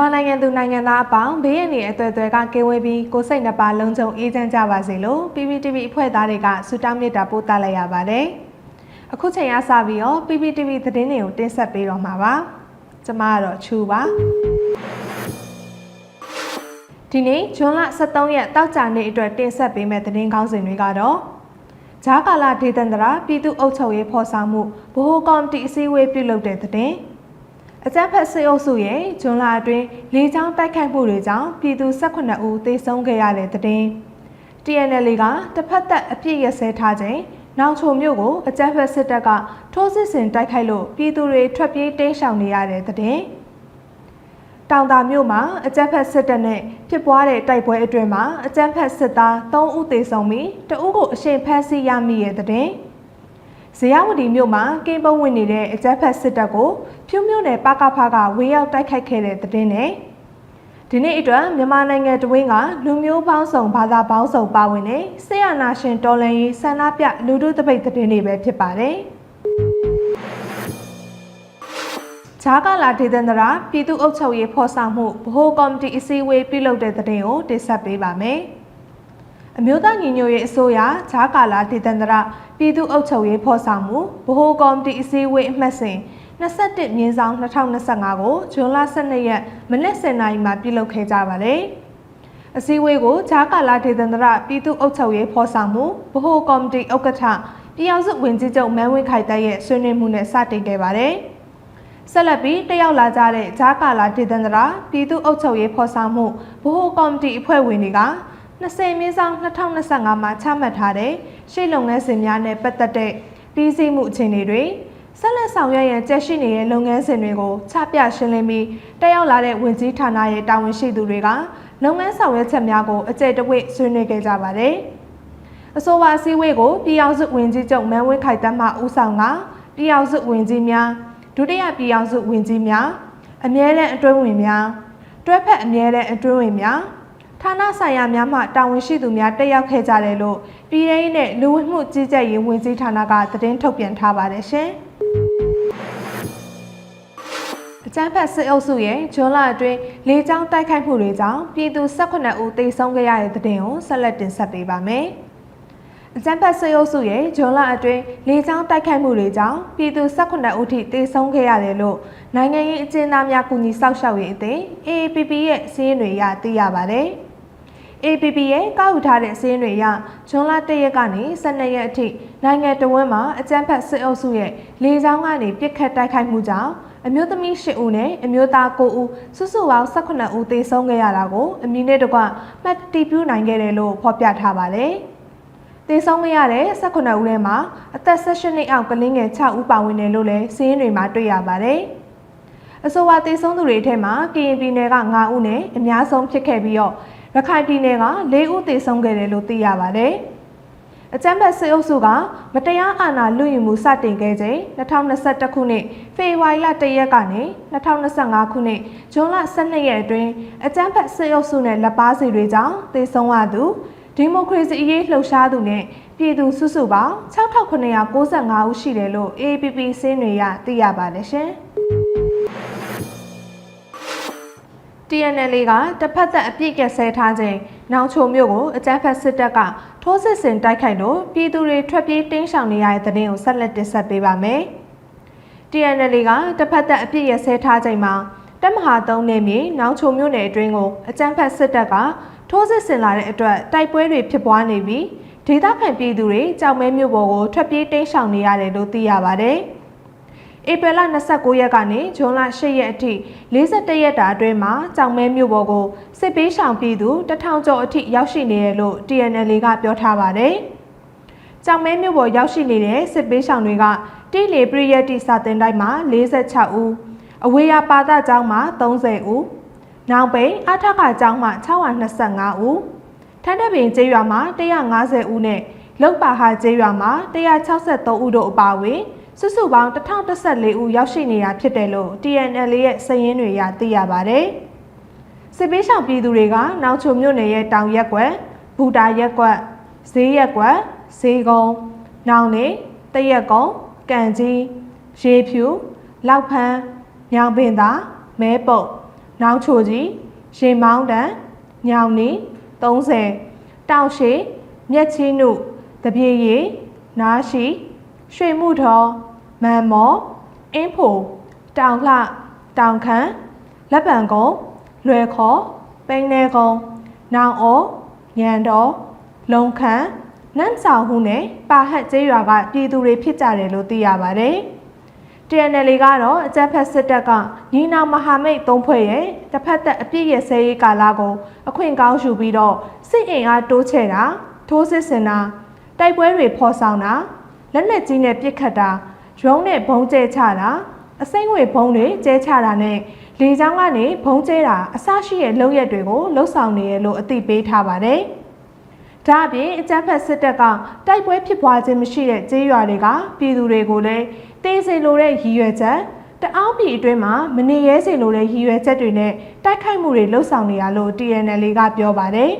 မြန်မာနိုင်ငံသူနိုင်ငံသားအပေါင်းဘေးရန်တွေအသွယ်သွယ်ကကင်းဝေးပြီးကိုယ်စိတ်နှပါလုံခြုံအေးချမ်းကြပါစေလို့ PPTV အဖွဲ့သားတွေကဆုတောင်းမေတ္တာပို့သလိုက်ရပါတယ်။အခုချိန်ရစပြီးတော့ PPTV သတင်းတွေကိုတင်ဆက်ပေးတော့မှာပါ။ကျွန်မကတော့ချူပါ။ဒီနေ့ဇွန်လ23ရက်တောက်ကြနေ့အတွက်တင်ဆက်ပေးမယ့်သတင်းကောင်းစဉ်တွေကတော့ဂျာကာလာဒေသန္တရာပြည်သူ့အုပ်ချုပ်ရေးဖော်ဆောင်မှုဗဟိုကော်မတီအစည်းအဝေးပြုလုပ်တဲ့သတင်း။ အကြမ်းဖက်စစ်အုပ်စုရဲ့ဂျွန်လာအတွင်းလေကြောင်းတိုက်ခိုက်မှုတွေကြောင့်ပြည်သူ18ဦးသေဆုံးခဲ့ရတဲ့တဲ့ TNL ကတစ်ဖက်သက်အပြစ်ရစဲထားခြင်းနောက်ချိုမြို့ကိုအကြမ်းဖက်စစ်တပ်ကထိုးစစ်ဆင်တိုက်ခိုက်လို့ပြည်သူတွေထွက်ပြေးတိမ်းရှောင်နေရတဲ့တဲ့တောင်တာမြို့မှာအကြမ်းဖက်စစ်တပ်နဲ့ဖြစ်ပွားတဲ့တိုက်ပွဲအတွင်းမှာအကြမ်းဖက်စစ်သား3ဦးသေဆုံးပြီးတဦးကိုအရှင်ဖမ်းဆီးရမိရဲ့တဲ့ ဇေယဝတီမြို့မှာကင်းပုံဝင်နေတဲ့အကြမ်းဖက်စစ်တပ်ကိုဖြူးမြို့နယ်ပကဖကဝေရောက်တိုက်ခိုက်ခဲ့တဲ့တဲ့နဲ့ဒီနေ့အတွက်မြန်မာနိုင်ငံတဝင်းကလူမျိုးပေါင်းစုံဘာသာပေါင်းစုံပါဝင်တဲ့ဆေးရနာရှင်တော်လန်ရေးဆန္ဒပြလူထုတပိတ်တဲ့တွေပဲဖြစ်ပါတယ်။ဂျာကာလာဒေသန္တရာပြည်သူ့အုပ်ချုပ်ရေးဖော်ဆောင်မှုဗဟိုကော်မတီအစည်းအဝေးပြုလုပ်တဲ့တဲ့ကိုတင်ဆက်ပေးပါမယ်။ အမျိုးသားညီညွတ်ရေးအစိုးရဂျာကာလာဒေသန္တရပြည်သူ့အုပ်ချုပ်ရေးဖော်ဆောင်မှုဗဟိုကော်မတီအစည်းအဝေးအမှတ်စဉ်21မြင်းဆောင်2025ကိုဇွန်လ12ရက်မနက်10:00နာရီမှာပြုလုပ်ခဲ့ကြပါတယ်။အစည်းအဝေးကိုဂျာကာလာဒေသန္တရပြည်သူ့အုပ်ချုပ်ရေးဖော်ဆောင်မှုဗဟိုကော်မတီဥက္ကဋ္ဌပြည်အောင်စုဝင်ကြီးချုပ်မန်းဝင်းခိုင်တက်ရဲ့ဆွေးနွေးမှုနဲ့စတင်ခဲ့ပါတယ်။ဆက်လက်ပြီးတက်ရောက်လာကြတဲ့ဂျာကာလာဒေသန္တရပြည်သူ့အုပ်ချုပ်ရေးဖော်ဆောင်မှုဗဟိုကော်မတီအဖွဲ့ဝင်တွေက 20မြင်းဆောင်2025မှာချမှတ်ထားတဲ့ရှေ့လုပ်ငန်းစဉ်များနဲ့ပတ်သက်တဲ့ပြီးစီးမှုအခြေအနေတွေဆက်လက်ဆောင်ရွက်ရန်ကြက်ရှိနေတဲ့လုပ်ငန်းစဉ်တွေကိုချပြရှင်းလင်းပြီးတက်ရောက်လာတဲ့ဝင်ကြီးဌာနရဲ့တာဝန်ရှိသူတွေကလုပ်ငန်းဆောင်ရွက်ချက်များကိုအကြိတ်တဝိဆွေးနွေးခဲ့ကြပါတယ်။အဆိုပါအစည်းအဝေးကိုပြည်အောင်စုဝင်ကြီးချုပ်မန်းဝင်းခိုင်တမ်းမှဦးဆောင်ကပြည်အောင်စုဝင်ကြီးများဒုတိယပြည်အောင်စုဝင်ကြီးများအမြဲတမ်းအတွင်းဝင်များတွဲဖက်အမြဲတမ်းအတွင်းဝင်များ ဌာနဆိုင်ရာများမှတာဝန်ရှိသူများတက်ရောက်ခဲ့ကြတယ်လို့ပြည်ထောင်နဲ့လူဝင်မှုကြီးကြပ်ရေးဝန်ကြီးဌာနကသတင်းထုတ်ပြန်ထားပါတယ်ရှင်။အကြမ်းဖက်စစ်အုပ်စုရဲ့ဂျွန်လအတွင်းလေကြောင်းတိုက်ခိုက်မှုတွေကြောင့်ပြည်သူ18ဦးသေဆုံးခဲ့ရတဲ့တဲ့တင်ကိုဆက်လက်တင်ဆက်ပေးပါမယ်။အကြမ်းဖက်စစ်အုပ်စုရဲ့ဂျွန်လအတွင်းလေကြောင်းတိုက်ခိုက်မှုတွေကြောင့်ပြည်သူ18ဦးထိသေဆုံးခဲ့ရတယ်လို့နိုင်ငံရေးအကျဉ်းသားများကူညီစောင့်ရှောက်ရေးအသင်း AAPP ရဲ့စီးရင်တွေရသိရပါတယ်။ APP ရဲ့ကောက်ယူထားတဲ့စည်းရင်းတွေအရဇွန်လ၁ရက်ကနေ12ရက်အထိနိုင်ငံတော်ဝန်မှာအကြမ်းဖက်စစ်အုပ်စုရဲ့လေကြောင်းကနေပြစ်ခတ်တိုက်ခိုက်မှုကြောင့်အမျိုးသမီး၈ဦးနဲ့အမျိုးသား9ဦးစုစုပေါင်း18ဦးသေဆုံးခဲ့ရတာကိုအမည်နဲ့တကွမှတ်တည်ပြုနိုင်ခဲ့တယ်လို့ဖော်ပြထားပါတယ်။သေဆုံးခဲ့ရတဲ့18ဦးထဲမှာအသက်16နှစ်အောက်ကလေးငယ်6ဦးပါဝင်တယ်လို့လည်းစီးရင်တွေမှာတွေ့ရပါတယ်။အဆိုပါသေဆုံးသူတွေထဲမှာကရင်ပြည်နယ်က9ဦးနဲ့အများဆုံးဖြစ်ခဲ့ပြီးတော့ ရခိုင်ပြည်နယ်က၄ဦးသေဆုံးခဲ့တယ်လို့သိရပါတယ်။အကြမ်းဖက်စစ်အုပ်စုကမတရားအာဏာလွှင့်ယူမှုစတင်ခဲ့ချိန်2021ခုနှစ်ဖေဖော်ဝါရီလ1ရက်ကနေ2025ခုနှစ်ဇွန်လ12ရက်အတွင်းအကြမ်းဖက်စစ်အုပ်စုနဲ့လက်ပါစီတွေကြောင့်သေဆုံးရသူဒီမိုကရေစီအရေးလှုပ်ရှားသူနဲ့ပြည်သူစုစုပေါင်း6995ဦးရှိတယ်လို့ AAPP စင်းတွေရသိရပါတယ်ရှင်။ TNL ကတစ်ဖက်သက်အပြစ်ကဆဲထားခြင်းနောင်ချိုမြို့ကိုအကြမ်းဖက်စစ်တပ်ကထိုးစစ်ဆင်တိုက်ခိုက်လို့ပြည်သူတွေထွက်ပြေးတင်းရှောင်နေရတဲ့တဲ့င်းကိုဆက်လက်တင်ဆက်ပေးပါမယ်။ TNL ကတစ်ဖက်သက်အပြစ်ရဆဲထားခြင်းမှာတက်မဟာသုံးနေမြေနောင်ချိုမြို့နယ်အတွင်းကိုအကြမ်းဖက်စစ်တပ်ကထိုးစစ်ဆင်လာတဲ့အတွက်တိုက်ပွဲတွေဖြစ်ပွားနေပြီးဒေသခံပြည်သူတွေကြောက်မဲမြို့ပေါ်ကိုထွက်ပြေးတိမ်းရှောင်နေရတယ်လို့သိရပါဗျ။ ဧပြီလ29ရက်ကနေဇွန်လ10ရက်အထိ41ရက်တာအတွင်းမှာကြောင်မဲမြို့ပေါ်ကိုစစ်ပေးရှောင်ပြည်သူတထောင်ကျော်အထိရောက်ရှိနေတယ်လို့ TNL ကပြောထားပါတယ်။ကြောင်မဲမြို့ပေါ်ရောက်ရှိနေတဲ့စစ်ပေးရှောင်တွေကတိလေပရိယတ်တိစာတင်တိုင်းမှာ46ဦးအဝေးရပါဒကျောင်းမှာ30ဦးနောင်ပိန်အထက်ကကျောင်းမှာ625ဦးထန်းတပင်ကျေးရွာမှာ150ဦးနဲ့လုံပါဟာကျေးရွာမှာ163ဦးတို့အပါအဝင် စုစုပေါင်း1014ဦးရောက်ရှိနေတာဖြစ်တယ်လို့ TNL ရဲ့စာရင်းတွေရသိရပါဗျ။စစ်ပေးဆောင်ပြည်သူတွေကနောက်ချုံမြို့နယ်ရဲ့တောင်ရက်ကွက်ဘူတာရက်ကွက်ဈေးရက်ကွက်ဈေးကုန်းနောင်နေတရက်ကုန်းကံကြီးရေဖြူလောက်ဖန်းညောင်ပင်သာမဲပုတ်နောက်ချိုကြီးရေမောင်းတန်ညောင်နီ30တောက်ရှိမြက်ချင်းနုတပြေရည်နားရှိ ရွှေမှုတော်မန်မောအင်းဖို့တောင်လှတောင်ခမ်းလက်ပံကုန်းလွယ်ခေါ်ပိန်းနေကုန်းနောင်အောညံတော်လုံခမ်းနန်းဆောင်ဟုနဲ့ပါဟတ်ကျေးရွာကပြည်သူတွေဖြစ်ကြတယ်လို့သိရပါတယ်။ TNL ကတော့အကြမ်းဖက်စစ်တပ်ကညီနောင်မဟာမိတ်သုံးဖွဲ့ရဲ့တစ်ဖက်သက်အပြည့်ရဲ့ဆဲရေးကာလကိုအခွင့်ကောင်းယူပြီးတော့စစ်အင်အားတိုးချဲ့တာထိုးစစ်ဆင်တာတိုက်ပွဲတွေဖော်ဆောင်တာ လက်နက်ကြီးနဲ့ပစ်ခတ်တာရုံးနဲ့ဘုံကျဲချတာအစိမ့်ငွေဘုံတွေကျဲချတာနဲ့လေကြောင်းကနေဘုံကျဲတာအစရှိတဲ့လုပ်ရက်တွေကိုလှုပ်ဆောင်နေရလို့အသိပေးထားပါတယ်။ဒါအပြင်အကြမ်းဖက်စစ်တပ်ကတိုက်ပွဲဖြစ်ပွားခြင်းမရှိတဲ့ကျေးရွာတွေကပြည်သူတွေကိုလည်းတေးစေလိုတဲ့ရည်ရွယ်ချက်တအောင်းပြည်အတွင်းမှာမနေရဲစေလိုတဲ့ရည်ရွယ်ချက်တွေနဲ့တိုက်ခိုက်မှုတွေလှုပ်ဆောင်နေရလို့ TNL ကပြောပါတယ်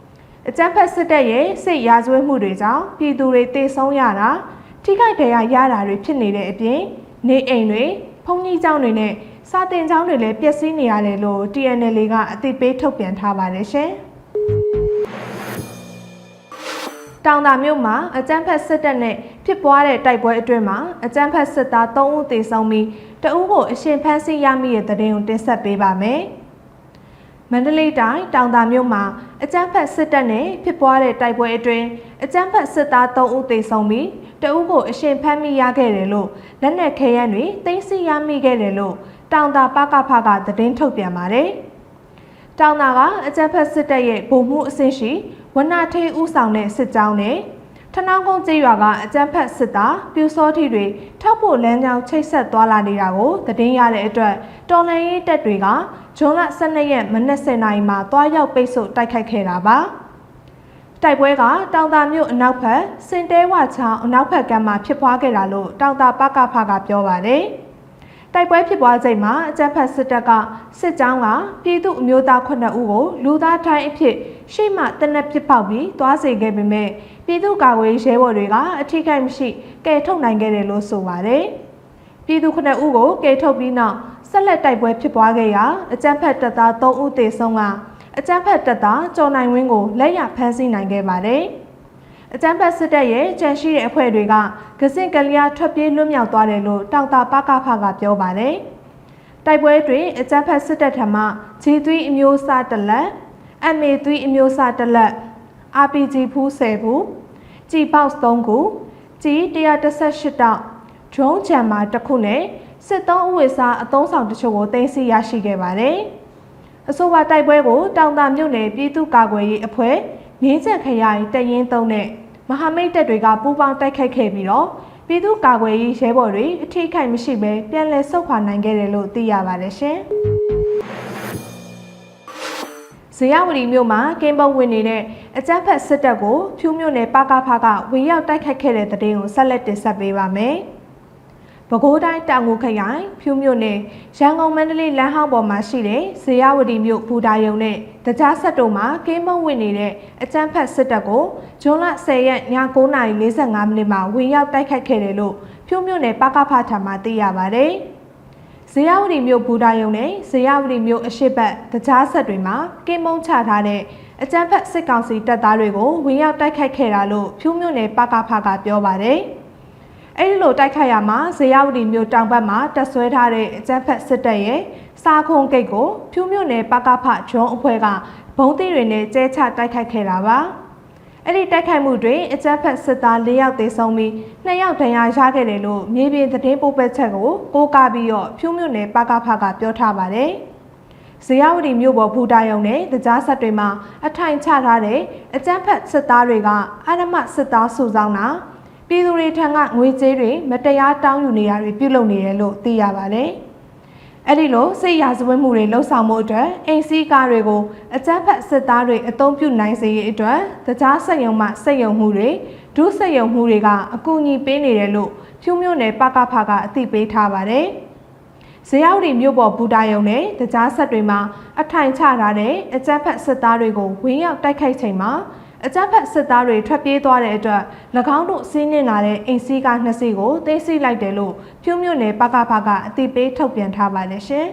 ။အကြမ်းဖက်စစ်တပ်ရဲ့စစ်ရာဇဝတ်မှုတွေကြောင့်ပြည်သူတွေတေဆုံးရတာ ထိခိုက်ဒဏ်ရာရတာတွေဖြစ်နေတဲ့အပြင်နေအိမ်တွေဖုန်ကြီးကျောင်းတွေနဲ့စာတင်ကျောင်းတွေလည်းပျက်စီးနေရတယ်လို့ TNL ကအသိပေးထုတ်ပြန်ထားပါတယ်ရှင်။တောင်တာမြို့မှာအကြမ်းဖက်စစ်တပ်နဲ့ဖြစ်ပွားတဲ့တိုက်ပွဲအတွင်းမှာအကြမ်းဖက်စစ်သား3ဦးသေဆုံးပြီးတဦးကိုအရှင်ဖမ်းဆီးရမိတဲ့တဲ့တင်ကိုတင်ဆက်ပေးပါမယ်။ မန္တလေးတိုင်းတောင်တာမြို့မှာအကြမ်းဖက်စစ်တပ်နဲ့ဖြစ်ပွားတဲ့တိုက်ပွဲအတွင်းအကြမ်းဖက်စစ်သား3ဦးသေဆုံးပြီးတဦးကိုအရှင်ဖမ်းမိရခဲ့တယ်လို့လက်နက်ခဲယမ်းတွေသိမ်းဆည်းရမိခဲ့တယ်လို့တောင်တာပကဖကသတင်းထုတ်ပြန်ပါတယ်။တောင်တာကအကြမ်းဖက်စစ်တပ်ရဲ့ဗိုလ်မှူးအဆင့်ရှိဝနထေးဦးဆောင်တဲ့စစ်ကြောင်းနဲ့ ထနောင်းကုန်းကျေးရွာကအကြမ်းဖက်စစ်သားပြူစောထီတွေထောက်ဖို့လမ်းကြောင်းချိတ်ဆက်သွားလာနေတာကိုသတင်းရတဲ့အတွက်တော်လှန်ရေးတပ်တွေကဂျွန်လ12ရက်မနက်7:00နာရီမှာတွားရောက်ပိတ်ဆို့တိုက်ခိုက်ခဲ့တာပါတိုက်ပွဲကတောင်တာမြို့အနောက်ဘက်စင်တဲဝချောင်းအနောက်ဘက်ကမ်းမှာဖြစ်ပွားခဲ့တာလို့တောင်တာပကဖကပြောပါတယ်တိုက်ပွဲဖြစ်ပွားချိန်မှာအကြမ်းဖက်စစ်တပ်ကစစ်ကြောင်းကပြည်သူအမျိုးသား9ဦးကိုလူသားတိုင်းအဖြစ် ရှေ့မှတနက်ပစ်ပေါက်ပြီးသွားစေခဲ့ပေမဲ့ပြည်သူ့ကာကွယ်ရေးရဲဘော်တွေကအထိခိုက်မရှိကယ်ထုတ်နိုင်ခဲ့တယ်လို့ဆိုပါတယ်။ပြည်သူ9ဦးကိုကယ်ထုတ်ပြီးနောက်ဆက်လက်တိုက်ပွဲဖြစ်ပွားခဲ့ရာအကြမ်းဖက်တပ်သား3ဦးသေဆုံးကအကြမ်းဖက်တပ်သားကျော်နိုင်ဝင်းကိုလက်ရဖမ်းဆီးနိုင်ခဲ့ပါတယ်။အကြမ်းဖက်စစ်တပ်ရဲ့ကြံရှိတဲ့အဖွဲ့တွေကကစင်ကလျာထွက်ပြေးလွတ်မြောက်သွားတယ်လို့တောက်တာပကဖကပြောပါတယ်။တိုက်ပွဲတွင်အကြမ်းဖက်စစ်တပ်ထံမှ G3 အမျိုးအစားတစ်လက် MA3 အမျိုးအစားတစ်လက် RPG ဖူး10ဘူးကြည်ပေါက်3ခုကြည်118တောက် drone jammer တစ်ခုနဲ့စစ်သုံးဥဝေစာအသုံးဆောင်တချို့ကိုတင်စီရရှိခဲ့ပါတယ်။အဆိုပါတိုက်ပွဲကိုတောင်တာမြို့နယ်ပြည်သူ့ကာကွယ်ရေးအဖွဲ့မြင်းချက်ခရိုင်တရင်သုံးနဲ့မဟာမိတ်တပ်တွေကပူးပေါင်းတိုက်ခိုက်ခဲ့ပြီးတော့ပြည်သူ့ကာကွယ်ရေးရဲဘော်တွေအထိခိုက်မရှိဘဲပြန်လည်ဆုတ်ခွာနိုင်ခဲ့တယ်လို့သိရပါတယ်ရှင်။ ဇေယဝတီမြို့မှာကင်းပုံဝင်နေတဲ့အကြမ်းဖက်စစ်တပ်ကိုဖြူးမြို့နယ်ပကဖကဝေရောက်တိုက်ခိုက်ခဲ့တဲ့တဲ့တင်ကိုဆက်လက်တင်ဆက်ပေးပါမယ်။ပဲခူးတိုင်းတောင်ငူခရိုင်ဖြူးမြို့နယ်ရန်ကုန်မန္တလေးလမ်းဟောင်းပေါ်မှာရှိတဲ့ဇေယဝတီမြို့ဘူတာယုံနဲ့တကြားဆက်တို့မှာကင်းပုံဝင်နေတဲ့အကြမ်းဖက်စစ်တပ်ကိုဇွန်လ10ရက်ည9:45မိနစ်မှာဝင်ရောက်တိုက်ခိုက်ခဲ့တယ်လို့ဖြူးမြို့နယ်ပကဖထံမှသိရပါဗျ။ ဇေယဝတီမြို့ဘူတာယုံနဲ့ဇေယဝတီမြို့အရှိတ်ဘက်တကြားဆက်တွေမှာကင်းမုံချထားတဲ့အကြမ်းဖက်စစ်ကောင်စီတပ်သားတွေကိုဝင်ရောက်တိုက်ခိုက်ခဲ့တာလို့ဖြူးမြို့နယ်ပကဖကပြောပါတယ်။အဲဒီလိုတိုက်ခိုက်ရမှာဇေယဝတီမြို့တောင်ဘက်မှာတက်ဆွဲထားတဲ့အကြမ်းဖက်စစ်တပ်ရဲ့စားခုံဂိတ်ကိုဖြူးမြို့နယ်ပကဖဂျွန်အဖွဲ့ကဘုံသီးတွေနဲ့ကျဲချတိုက်ခိုက်ခဲ့တာပါ။ အဲ့ဒီတိုက်ခိုက်မှုတွင်အကြမ်းဖက်စစ်သား၄ယောက်သေဆုံးပြီး၂ယောက်ဒဏ်ရာရခဲ့တယ်လို့မြေပြင်သတင်းပို့ပတ်ချက်ကိုပိုးကားပြီးတော့ဖြူးမြို့နယ်ပကဖကပြောထားပါတယ်။ဇေယဝတီမြို့ပေါ်ဘူတာယုံနဲ့တကြားဆက်တွေမှာအထိုင်ချထားတဲ့အကြမ်းဖက်စစ်သားတွေကအာရမစစ်သားစုဆောင်တာပြည်သူတွေထံကငွေကြေးတွေမတရားတောင်းယူနေတာတွေပြုလုပ်နေတယ်လို့သိရပါတယ်။ အဲ့ဒီလိုစိတ်ရာဇဝတ်မှုတွေလှုပ်ဆောင်မှုအတွက်အိမ်စီးကားတွေကိုအကြမ်းဖက်စစ်သားတွေအုံပြုနိုင်စေရေးအတွက်တကြားစက်ယုံမှစက်ယုံမှုတွေဒုစက်ယုံမှုတွေကအကူအညီပေးနေတယ်လို့ဖြူးမြို့နယ်ပကဖကအသိပေးထားပါတယ်။ဇေယျဝတီမြို့ပေါ်ဘူတာယုံနဲ့တကြားဆက်တွေမှာအထိုင်ချထားတဲ့အကြမ်းဖက်စစ်သားတွေကိုဝင်းရောက်တိုက်ခိုက်ချိန်မှာ အကြမ်းဖက်စစ်သားတွေထွက်ပြေးသွားတဲ့အတွက်၎င်းတို့စီးနင်းလာတဲ့အိမ်စီးကားနှစ်စီးကိုသိမ်းဆည်းလိုက်တယ်လို့ဖြူးမြို့နယ်ပကဖကအသိပေးထုတ်ပြန်ထားပါတယ်ရှင်။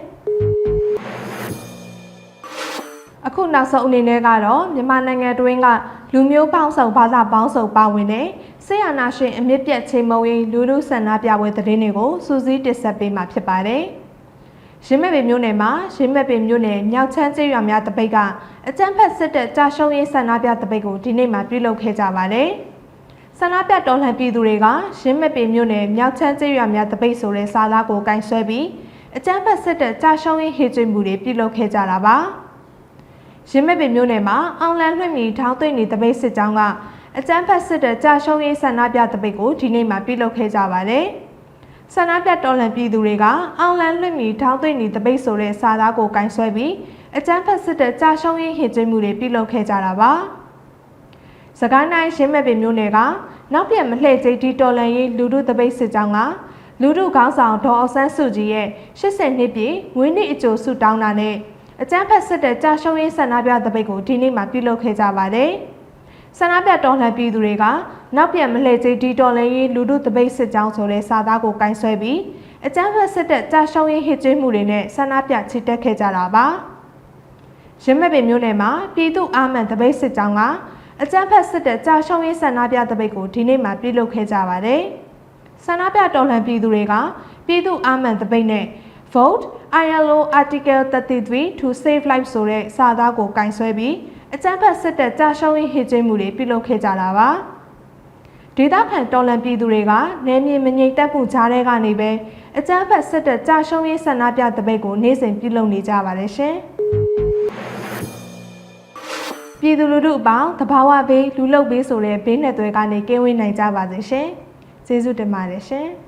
အခုနောက်ဆုံးအနေနဲ့ကတော့မြန်မာနိုင်ငံတွင်းကလူမျိုးပေါင်းစုံဘာသာပေါင်းစုံပါဝင်တဲ့ဆေးရနာရှင်အမြင့်ပြတ်ချိန်မုံရေးလူလူဆန္ဒပြပွဲသတင်းတွေကိုစူးစီးတင်ဆက်ပေးမှာဖြစ်ပါတယ်။ ရင်းမဲ့ပေမြို့နယ်မှာရင်းမဲ့ပေမြို့နယ်မြောက်ချမ်းကျေးရွာများတပိတ်ကအကြမ်းဖက်စစ်တပ်ကြာရှုံးရေးဆန္ဒပြတပိတ်ကိုဒီနေ့မှပြုလုပ်ခဲ့ကြပါတယ်။ဆန္ဒပြတော်လှန်ပြည်သူတွေကရင်းမဲ့ပေမြို့နယ်မြောက်ချမ်းကျေးရွာများတပိတ်ဆိုတဲ့စာသားကိုကင်ဆယ်ပြီးအကြမ်းဖက်စစ်တပ်ကြာရှုံးရေးဟေ့ကျွေးမှုတွေပြုလုပ်ခဲ့ကြတာပါ။ရင်းမဲ့ပေမြို့နယ်မှာအောင်လန်လွှင့်မီထောင်းသွင်းနေတပိတ်စစ်ကြောင်းကအကြမ်းဖက်စစ်တပ်ကြာရှုံးရေးဆန္ဒပြတပိတ်ကိုဒီနေ့မှပြုလုပ်ခဲ့ကြပါတယ်။ ဆန္ဒပြတော်လှန်ပြည်သူတွေကအောင်လန်လွှင့်မီထောင်းသွင်းနေတပိတ်ဆိုတဲ့စာသားကိုကင်ဆယ်ပြီးအကြမ်းဖက်စစ်တပ်ကြာရှုံးရေးဟေ့ကျွေးမှုတွေပြုလုပ်ခဲ့ကြတာပါ။စကိုင်းတိုင်းရင်းမဲ့ပေမြို့နယ်ကနောက်ပြန်မလှည့်ကျိတ်တီတော်လန်ရေးလူထုတပိတ်စစ်ကြောင်းကလူထုခေါင်းဆောင်ဒေါ်အောင်ဆန်းစုကြည်ရဲ့80နှစ်ပြည့်ငွေနှစ်အကျိုးဆုတောင်းတာနဲ့အကြမ်းဖက်စစ်တပ်ကြာရှုံးရေးဆန္ဒပြတပိတ်ကိုဒီနေ့မှပြုလုပ်ခဲ့ကြပါတယ်။ ဆန္ဒပြတော်လှန်ပြည်သူတွေကနောက်ပြန်မလှည့်ကျိတ်တီတော်လန်ရေးလူထုတပိတ်စစ်ကြောင်းဆိုတဲ့စာသားကိုကင်ဆယ်ပြီးအကြမ်းဖက်စစ်တပ်ကြာရှုံးရေးဟစ်ကြွေးမှုတွေနဲ့ဆန္ဒပြချီတက်ခဲ့ကြတာပါ။ရင်းမဲ့ပင်မြို့နယ်မှာပြည်သူအာမန်တပိတ်စစ်ကြောင်းကအကြမ်းဖက်စစ်တပ်ကြာရှုံးရေးဆန္ဒပြတပိတ်ကိုဒီနေ့မှပြုလုပ်ခဲ့ကြပါတယ်။ဆန္ဒပြတော်လှန်ပြည်သူတွေကပြည်သူအာမန်တပိတ်နဲ့ Vote ILO Article 33 to Save Life ဆိုတဲ့စာသားကိုကင်ဆယ်ပြီး အကြမ်းဖက်စစ်တပ်ကြာရှုံးရေးဟစ်ကျင်းမှုတွေပြုလုပ်ခဲ့ကြတာပါ။ဒေသခံတော်လှန်ပြည်သူတွေကနယ်မြေမငြိမ်သက်မှုကြားထဲကနေပဲအကြမ်းဖက်စစ်တပ်ကြာရှုံးရေးဆန္ဒပြတပိတ်ကိုနေ့စဉ်ပြုလုပ်နေကြပါတယ်ရှင်။ပြည်သူလူထုအပေါင်းတဘာဝဘေးလူလုတ်ဘေးဆိုတဲ့ဘေးနယ်သွဲကနေကင်းဝေးနိုင်ကြပါစေရှင်။ကျေးဇူးတင်ပါတယ်ရှင်။